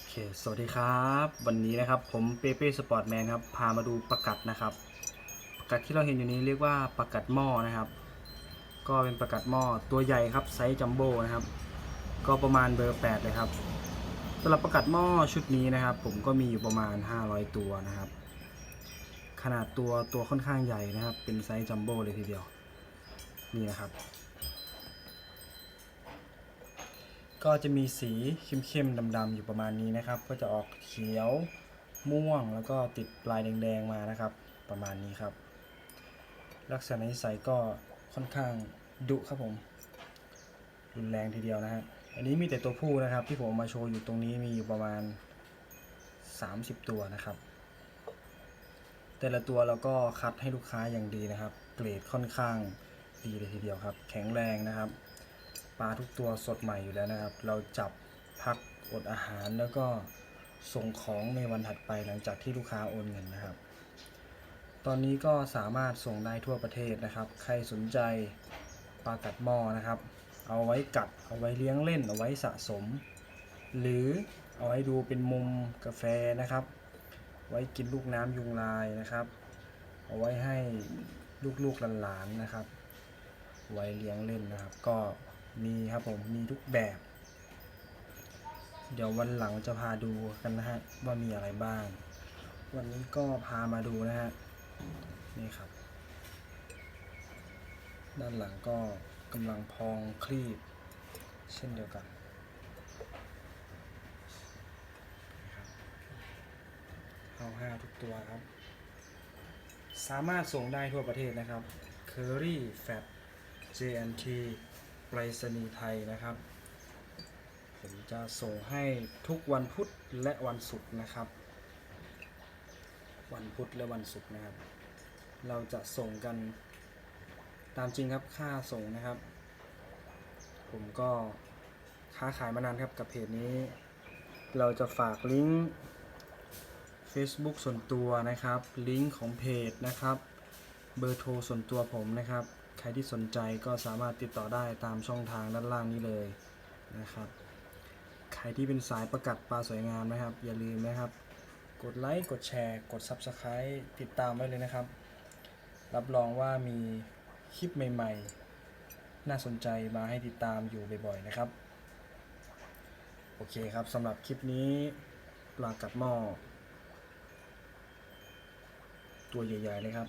โอเค สวัสดีครับ วันนี้นะครับผมเปเป้สปอร์ตแมนครับ พามาดูประกัดนะครับ ประกัดที่เราเห็นอยู่นี้เรียกว่าประกัดหม้อนะครับ ก็เป็นประกัดหม้อตัวใหญ่ครับไซส์จัมโบ้นะครับ ก็ประมาณเบอร์ 8 เลยครับสำหรับประกัดหม้อชุดนี้นะครับ ผมก็มีอยู่ประมาณ 500 ตัวนะครับ ขนาดตัวตัวค่อนข้างใหญ่นะครับ เป็นไซส์จัมโบ้เลยทีเดียว นี่นะครับ ก็จะมีสีเข้มๆดำๆอยู่ประมาณนี้นะครับ ก็จะออกเขียวม่วงแล้วก็ติดปลายแดงๆมานะครับ ประมาณนี้ครับ ลักษณะนิสัยก็ค่อนข้างดุครับผม รุนแรงทีเดียวนะฮะอันนี้มีแต่ตัวผู้นะครับ ที่ผมมาโชว์อยู่ตรงนี้มีอยู่ประมาณ 30 ตัวนะครับ แต่ละตัวเราก็คัดให้ลูกค้าอย่างดีนะครับ เกรดค่อนข้างดีเลยทีเดียวครับ แข็งแรงนะครับ ปลาทุกตัวสดใหม่อยู่แล้วนะครับ เราจับพักอดอาหารแล้วก็ส่งของในวันถัดไปหลังจากที่ลูกค้าโอนเงินนะครับ ตอนนี้ก็สามารถส่งได้ทั่วประเทศนะครับ ใครสนใจปลากัดหม้อนะครับ เอาไว้กัด เอาไว้เลี้ยงเล่น เอาไว้สะสม หรือเอาไว้ดูเป็นมุมกาแฟนะครับ ไว้กินลูกน้ำยุงลายนะครับ เอาไว้ให้ลูกๆหลานๆนะครับ ไว้เลี้ยงเล่นนะครับ ก็ มีครับผมมีทุกแบบ เดี๋ยววันหลังจะพาดูกันนะฮะว่ามีอะไรบ้าง วันนี้ก็พามาดูนะฮะนี่ครับ ด้านหลังก็กำลังพองคลีบ เช่นเดียวกันเอาห้าทุกตัวครับ สามารถส่งได้ทั่วประเทศนะครับ Curry Fat JNT ไปรษณีย์ไทยนะครับ ผมจะส่งให้ทุกวันพุธและวันศุกร์นะครับ วันพุธและวันศุกร์นะครับ เราจะส่งกันตามจริงครับค่าส่งนะครับ ผมก็ค้าขายมานานครับกับเพจนี้ เราจะฝากลิงก์ Facebook ส่วนตัวนะครับ ลิงก์ของเพจนะครับ เบอร์โทรส่วนตัวผมนะครับ ใครที่สนใจก็สามารถติดต่อได้ตามช่องทางด้านล่างนี้เลยนะครับ ใครที่เป็นสายประกัดปลาสวยงามนะครับ อย่าลืมนะครับ กดไลค์กดแชร์ กด Subscribe ติดตามไว้เลยนะครับ รับรองว่ามีคลิปใหม่ ๆ น่าสนใจมาให้ติดตามอยู่บ่อยๆนะครับ โอเคครับสำหรับคลิปนี้ปลากัดหม้อตัวใหญ่ๆเลยครับ